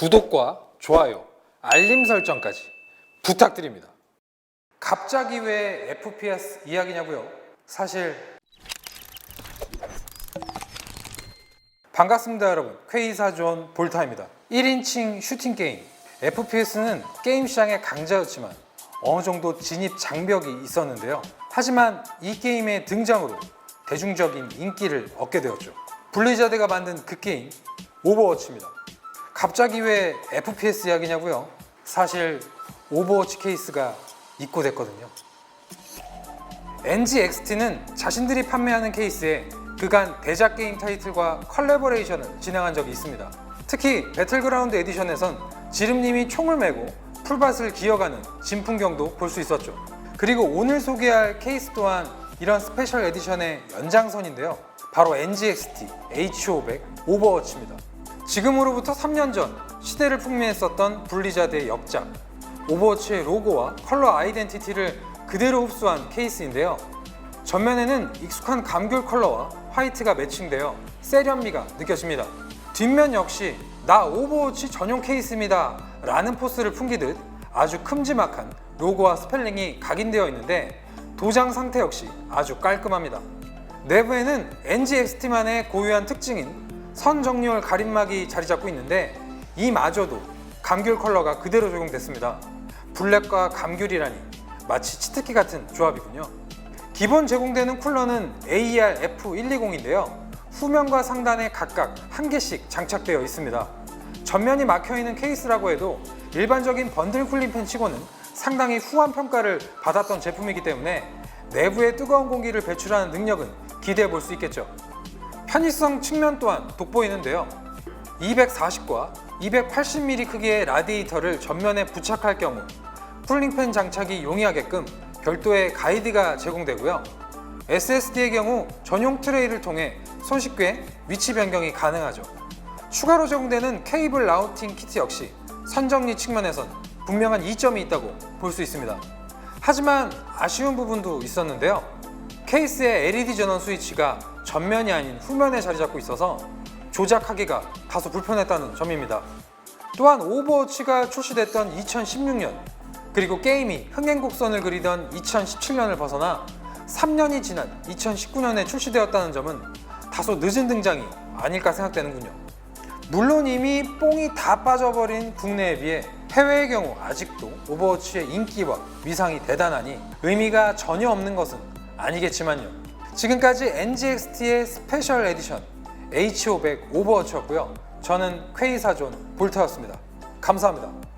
구독과 좋아요, 알림 설정까지 부탁드립니다. 갑자기 왜 FPS 이야기냐고요? 사실 반갑습니다 여러분. 퀘이사존 볼타입니다. 1인칭 슈팅 게임. FPS는 게임 시장의 강자였지만 어느 정도 진입 장벽이 있었는데요. 하지만 이 게임의 등장으로 대중적인 인기를 얻게 되었죠. 블리자드가 만든 그 게임 오버워치입니다 갑자기 왜 FPS 이야기냐고요? 사실 오버워치 케이스가 입고됐거든요 NGXT는 자신들이 판매하는 케이스에 그간 대작 게임 타이틀과 컬래버레이션을 진행한 적이 있습니다. 특히 배틀그라운드 에디션에선 지름님이 총을 메고 풀밭을 기어가는 진풍경도 볼 수 있었죠. 그리고 오늘 소개할 케이스 또한 이런 스페셜 에디션의 연장선인데요. 바로 NGXT H500 오버워치입니다. 지금으로부터 3년 전 시대를 풍미했었던 블리자드의 역작 오버워치의 로고와 컬러 아이덴티티를 그대로 흡수한 케이스인데요. 전면에는 익숙한 감귤 컬러와 화이트가 매칭되어 세련미가 느껴집니다. 뒷면 역시 나 오버워치 전용 케이스입니다 라는 포스를 풍기듯 아주 큼지막한 로고와 스펠링이 각인되어 있는데 도장 상태 역시 아주 깔끔합니다. 내부에는 NGXT만의 고유한 특징인 선 정렬 가림막이 자리 잡고 있는데 이마저도 감귤 컬러가 그대로 적용됐습니다. 블랙과 감귤이라니 마치 치트키 같은 조합이군요. 기본 제공되는 쿨러는 AR F120인데요. 후면과 상단에 각각 한 개씩 장착되어 있습니다. 전면이 막혀 있는 케이스라고 해도 일반적인 번들 쿨링 팬 치고는 상당히 후한 평가를 받았던 제품이기 때문에 내부에 뜨거운 공기를 배출하는 능력은 기대해 볼 수 있겠죠. 편의성 측면 또한 돋보이는데요. 240과 280mm 크기의 라디에이터를 전면에 부착할 경우 쿨링팬 장착이 용이하게끔 별도의 가이드가 제공되고요. SSD의 경우 전용 트레이를 통해 손쉽게 위치 변경이 가능하죠. 추가로 제공되는 케이블 라우팅 키트 역시 선정리 측면에선 분명한 이점이 있다고 볼 수 있습니다. 하지만 아쉬운 부분도 있었는데요. 케이스의 LED 전원 스위치가 전면이 아닌 후면에 자리 잡고 있어서 조작하기가 다소 불편했다는 점입니다. 또한 오버워치가 출시됐던 2016년 그리고 게임이 흥행 곡선을 그리던 2017년을 벗어나 3년이 지난 2019년에 출시되었다는 점은 다소 늦은 등장이 아닐까 생각되는군요. 물론 이미 뽕이 다 빠져버린 국내에 비해 해외의 경우 아직도 오버워치의 인기와 위상이 대단하니 의미가 전혀 없는 것은 아니겠지만요. 지금까지 NGXT의 스페셜 에디션 H500 오버워치였고요. 저는 퀘이사존 볼트였습니다. 감사합니다.